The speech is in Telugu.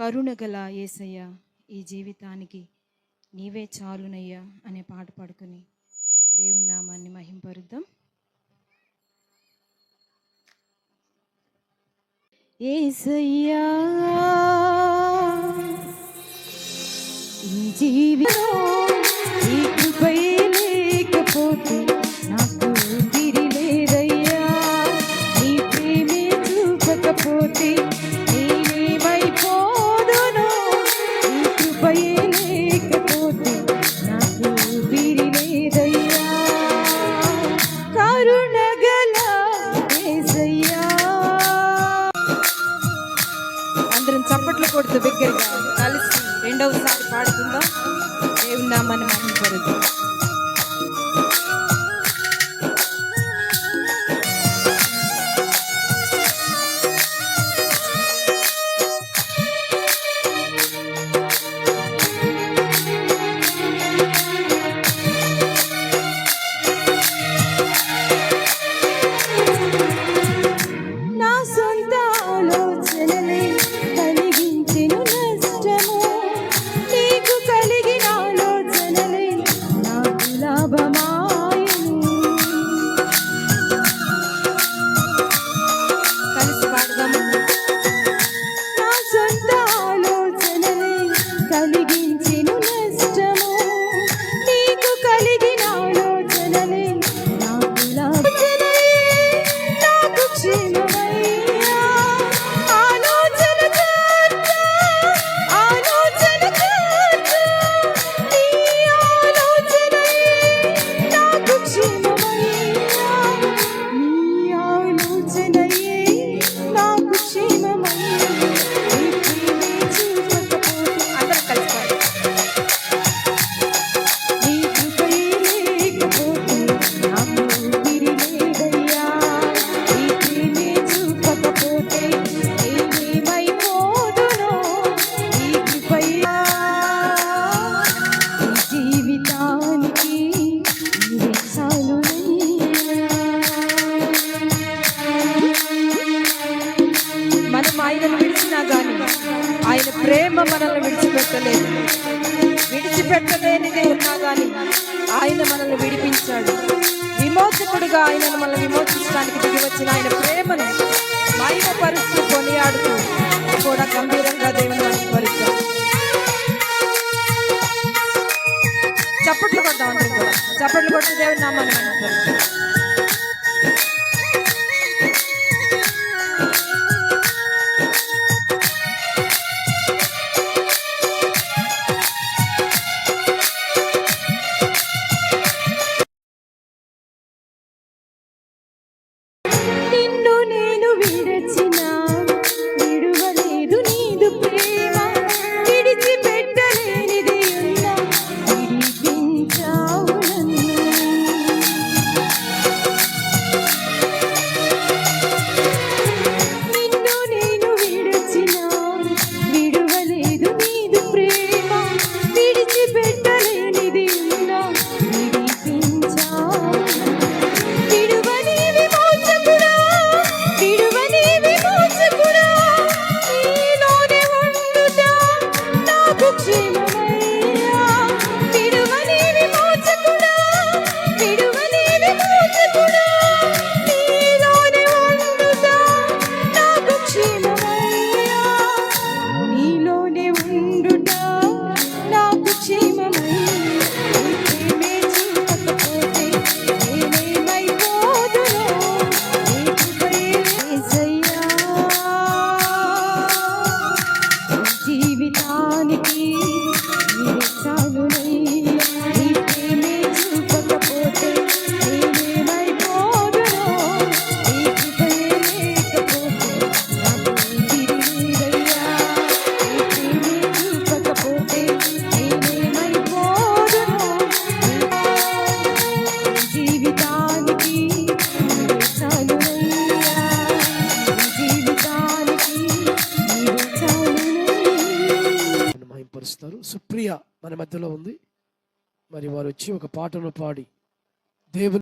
కరుణగల ఏసయ్య ఈ జీవితానికి నీవే చాలునయ్యా అనే పాట పాడుకుని దేవుని నామాన్ని మహింపరుద్దాం. ఏసయ్యా ఈ జీవితం అందరం చప్పట్లు కొడుతూ దగ్గరగా కలిసి రెండవసారి పాడుకుందాం. దేవున్నా మనం పరుగు I Tell me. ఆయన ప్రేమ మనల్ని విడిచిపెట్టలేదు. విడిచిపెట్టలేనిదే ఉన్నా కానీ ఆయన మనల్ని విడిపించాడు. విమోచకుడుగా ఆయన మనల్ని విమోచించడానికి దిగి వచ్చిన ఆయన ప్రేమను మహిమపరుస్తూ కొనియాడుతూ కూడా గంభీరంగా దేవుని అనుస్మరిస్తాం చప్పట్లు కొడతాం అందరం కూడా చప్పట్లు కొట్టి దేవుని నామాన్ని అనుస్మరిస్తాం జీవితానికి ప్రియ మన మధ్యలో ఉంది. మరి వారు వచ్చి ఒక పాటను పాడి దేవుని